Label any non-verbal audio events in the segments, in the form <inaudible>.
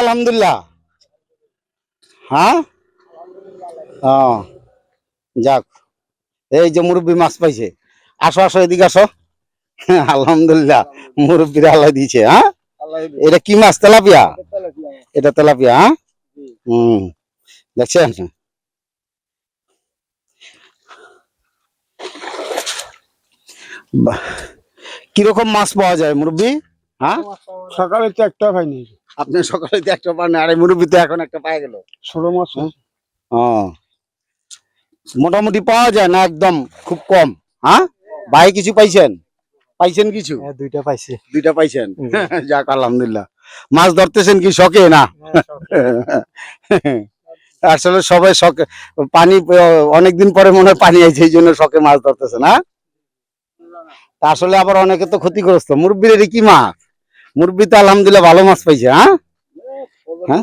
আলহামদুলিল্লাহ। হ্যাঁ? ও যাক এই যে মুরব্বী মাছ পাইছে। আসো আসো এদিকে আসো। <laughs> আলহামদুলিল্লাহ মুরব্বীরা আল্লাহ দিয়েছে হ্যাঁ? এটা কি মাছ তেলাপিয়া? এটা তেলাপিয়া। হ্যাঁ? হুম দেখছেন। কীরকম মাছ পাওয়া যায় মুরব্বী? হ্যাঁ? সকালে তো একটা পাইনি আপনি সকালে তো একটা পান আরে মুরব্বী তো এখন একটা পাই গেল। ছোট মাছ। ও মোটামুটি পাওয়া যায় না একদম খুব কম। হ্যাঁ ভাই কিছু পাইছেন? পাইছেন কিছু? হ্যাঁ, দুইটা পাইছি। দুইটা পাইছেন। <laughs> যাক আলহামদুলিল্লাহ। মাছ ধরতেছেন কি শখে না? <laughs> আসলে সবাই শখে পানি অনেকদিন পরে মনে হয় পানি আইছে এই জন্য শখে মাছ ধরতেছে না আসলে আবার অনেকে তো ক্ষতিগ্রস্ত। মুরব্বির কি মাছ? মুরব্বি তো আলহামদুলিল্লাহ ভালো মাছ পাইছে হ্যাঁ? হ্যাঁ?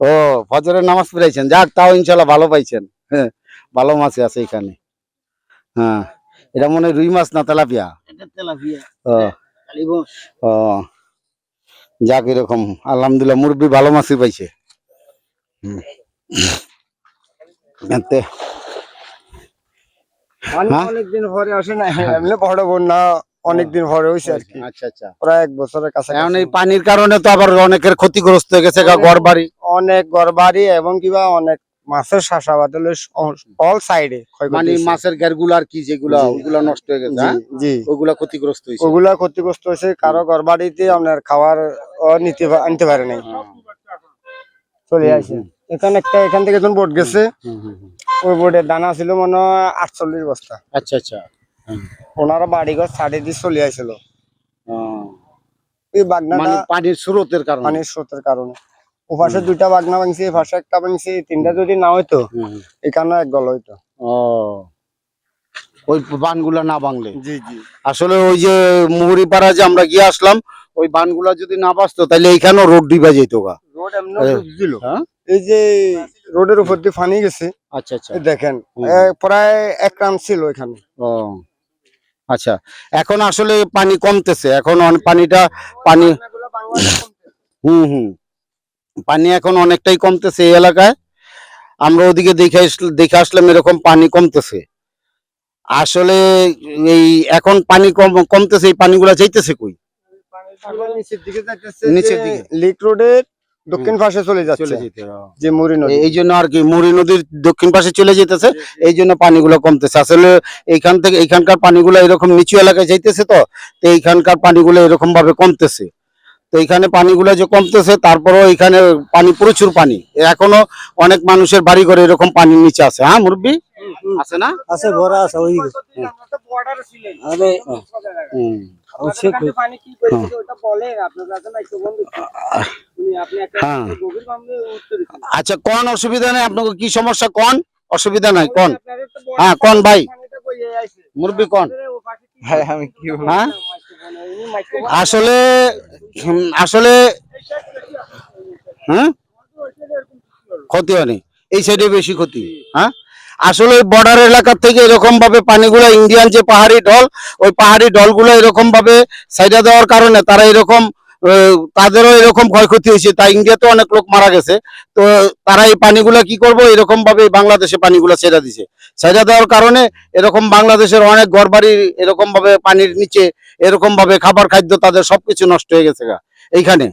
ও ফজরের নামাজ পড়াইছেন। যাক তাও ইনশাল্লাহ ভালো পাইছেন। হ্যাঁ ভালো মাছই আছে এখানে। হ্যাঁ এটা মনে হয় রুই মাছ না তেলাপিয়া? ও। যাক এরকম। আলহামদুলিল্লাহ মুরব্বি ভালো মাছই পাইছে। হুম। এতে, হ্যাঁ? অনেকদিন পরে আসে না এমনি বড় বন্যা। অনেকদিন পরে হয়েছে আর কি। আচ্ছা আচ্ছা। প্রায় এক বছরের কাছে এখন এই পানির কারণে তো আবার অনেকের ক্ষতিগ্রস্ত হয়ে গেছে ঘর বাড়ি অনেক গড়বাড়ি এবং কিবা অনেক মাছের শাসাবাদ হলো অল সাইডে মানে মাছের আর কি যেগুলা। ওগুলা নষ্ট হয়ে গেছে হ্যাঁ? জি। ওগুলা ক্ষতিগ্রস্ত হয়েছে। ওগুলা ক্ষতিগ্রস্ত হয়েছে কারও গড়বাড়িতে আপনার খাবার নিতে আনতে পারে নাই। চলে আসে। এখানে একটা এখান থেকে যখন বোট গেছে। ওই বোটের দানা ছিল মনে হয় আটচল্লিশ বস্তা। আচ্ছা আচ্ছা। ওনারা বাড়িঘর ছাড়ে দিয়ে চলে আসছিল এই বাগনাটা মানে পানির স্রোতের কারণে? পানির স্রোতের কারণে। দুইটা বাগনা ভাঙছে এই পাশে একটা ভাঙছে তিনটা যদি না হইতো। এখানে এক গল হইতো। ও। ওই বানগুলা না বাংলে জি জি। আসলে ওই যে মুহুরিপাড়া যে আমরা গিয়ে আসলাম ওই বানগুলা যদি না বাঁচতো তাহলে এইখানেও রোড ডিবা যেত গা। রোড এমনি এ, হ্যাঁ? এই যে রোডের উপর দিয়ে পানি গেছে আচ্ছা আচ্ছা। দেখেন প্রায় এক রান ছিল এখানে। ও। আচ্ছা এখন আসলে পানি কমতেছে এখন পানিটা পানি হুম হুম পানি এখন অনেকটাই কমতেছে এই এলাকায়। আমরা ওদিকে দেখে দেখে আসলাম এরকম পানি কমতেছে। আসলে এই এখন পানি কম কমতেছে এই পানিগুলা যাইতেছে কই? নিচের দিকে। লিক রোডের দক্ষিণ পাশে চলে যাচ্ছে। যে মুড়ি নদী। এই জন্য আর কি মুড়ি নদীর দক্ষিণ পাশে চলে যেতেছে এই জন্য পানিগুলো কমতেছে। আসলে এইখান থেকে এইখানকার পানিগুলো এরকম নিচু এলাকায় যাইতেছে তো তো এইখানকার পানিগুলো এরকম ভাবে কমতেছে। তো এইখানে পানিগুলো যে কমতেছে তারপরেও এখানে পানি প্রচুর পানি। এখনও অনেক মানুষের বাড়ি ঘরে এরকম পানির নিচে আছে। হ্যাঁ মুরব্বী? আছে না? আছে ভরা আছে ওই আরে হ্যাঁ। আচ্ছা কোন অসুবিধা নেই? আপনাকে কি সমস্যা? কোন? অসুবিধা নাই কোন? হ্যাঁ কোন ভাই? মুরব্বী কোন? হ্যাঁ মাইক্রোফোন- আসলে আসলে হ্যাঁ? ক্ষতি হয়নি। এই সাইডে বেশি ক্ষতি হ্যাঁ? আসলে বর্ডার এলাকার থেকে এরকম ভাবে পানিগুলো ইন্ডিয়ান যে পাহাড়ি ঢল ওই পাহাড়ি ঢলগুলো এরকম ভাবে সাইডে দেওয়ার কারণে তারা এরকম তাদেরও এরকম ক্ষয়ক্ষতি হয়েছে। তাই ইন্ডিয়াতে অনেক লোক মারা গেছে। তো তারা এই পানিগুলা কি করব? এরকম ভাবে বাংলাদেশে পানিগুলো ছেড়ে দিছে। ছেড়া দেওয়ার কারণে এরকম বাংলাদেশের অনেক ঘরবাড়ি এরকম ভাবে পানির নিচে এরকম ভাবে খাবার খাদ্য তাদের সবকিছু নষ্ট হয়ে গেছে এইখানে।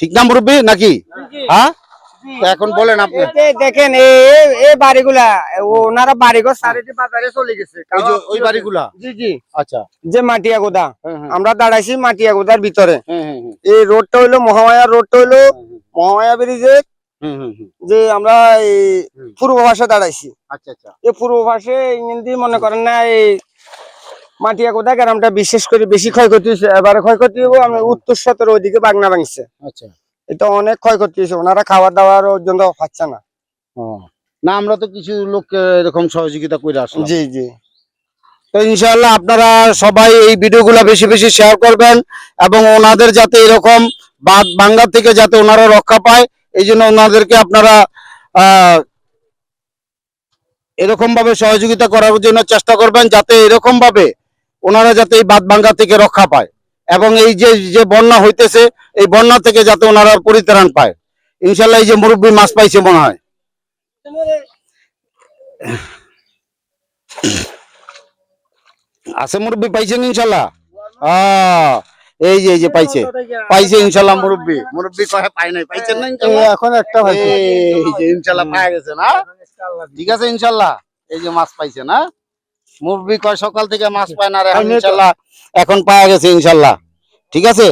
ঠিক না মুরব্বী? নাকি? হ্যাঁ? এখন বলেন আপনি। দেখেন এই বাড়িগুলা ওনারা বাড়িঘর সারিটি বাজারে চলে গেছে। ওই বাড়িগুলা? জি জি। আচ্ছা। যে মাটিয়া গোদা। আমরা দাঁড়াইছি মাটিয়া গোদার ভিতরে। এই রোডটা হইল মহামায়া রোডটা হইল মহামায়া ব্রিজের হুম যে আমরা এই। পূর্ব ভাষা দাঁড়াইছি। আচ্ছা আচ্ছা। এই পূর্ব ভাষে ইংরেজি মনে করেন না এই মাটিয়া গোদা গ্রামটা বিশেষ করে বেশি ক্ষয়ক্ষতি হয়েছে এবারে ক্ষয়ক্ষতি হব আমরা উত্তর সতের ওইদিকে বাগনা ভাঙছে। আচ্ছা। এটা অনেক ক্ষয়ক্ষতি হয়েছে। ওনারা খাবার দাবার পর্যন্ত পাচ্ছে না। না আমরা তো কিছু লোককে এরকম সহযোগিতা করে আসলাম। জি জি। তো ইনশাআল্লাহ আপনারা সবাই এই ভিডিওগুলো বেশি বেশি শেয়ার করবেন এবং ওনাদের যাতে এরকম বাদ বাঙ্গা থেকে যাতে ওনারা রক্ষা পায় এই জন্য ওনাদেরকে আপনারা আহ এরকম ভাবে সহযোগিতা করার জন্য চেষ্টা করবেন যাতে এরকম ভাবে ওনারা যাতে এই বাদ বাঙ্গা থেকে রক্ষা পায়। এবং এই যে যে বন্যা হইতেছে এই বন্যা থেকে যাতে ওনারা পরিত্রাণ পায়। ইনশাল্লাহ এই যে মুরব্বী মাছ পাইছে মনে হয়। আছে মুরব্বী পাইছেন ইনশাল্লাহ? এই যে এই যে পাইছে। পাইছে ইনশাল্লাহ মুরব্বী। মুরব্বী কহে পাই নাই। পাইছেন না এখন একটা যে ইনশাল্লাহ পাওয়া গেছে না? ঠিক আছে ইনশাল্লাহ। এই যে মাছ পাইছে না? মুরব্বী কয় সকাল থেকে মাছ পায় না। ইনশাল্লাহ এখন পাওয়া গেছে ইনশাল্লাহ। ঠিক আছে?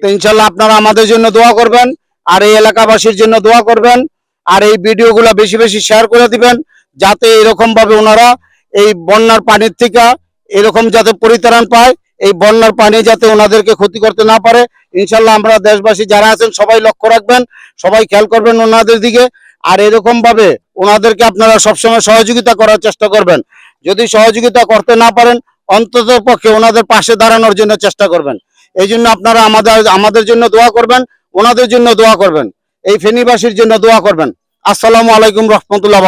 তো ইনশাল্লাহ আপনারা আমাদের জন্য দোয়া করবেন আর এই এলাকাবাসীর জন্য দোয়া করবেন আর এই ভিডিওগুলো বেশি বেশি শেয়ার করে দিবেন যাতে এরকম ভাবে ওনারা এই বন্যার পানির থেকে এরকম যাতে পরিত্রাণ পায় এই বন্যার পানি যাতে ওনাদেরকে ক্ষতি করতে না পারে। ইনশাল্লাহ আমরা দেশবাসী যারা আছেন সবাই লক্ষ্য রাখবেন সবাই খেয়াল করবেন ওনাদের দিকে আর এরকম ভাবে ওনাদেরকে আপনারা সবসময় সহযোগিতা করার চেষ্টা করবেন। যদি সহযোগিতা করতে না পারেন অন্তত পক্ষে ওনাদের পাশে দাঁড়ানোর জন্য চেষ্টা করবেন। এই জন্য আপনারা আমাদের আমাদের জন্য দোয়া করবেন, ওনাদের জন্য দোয়া করবেন। এই ফেনীবাসীর জন্য দোয়া করবেন। আসসালামু আলাইকুম রহমতুল্লাহ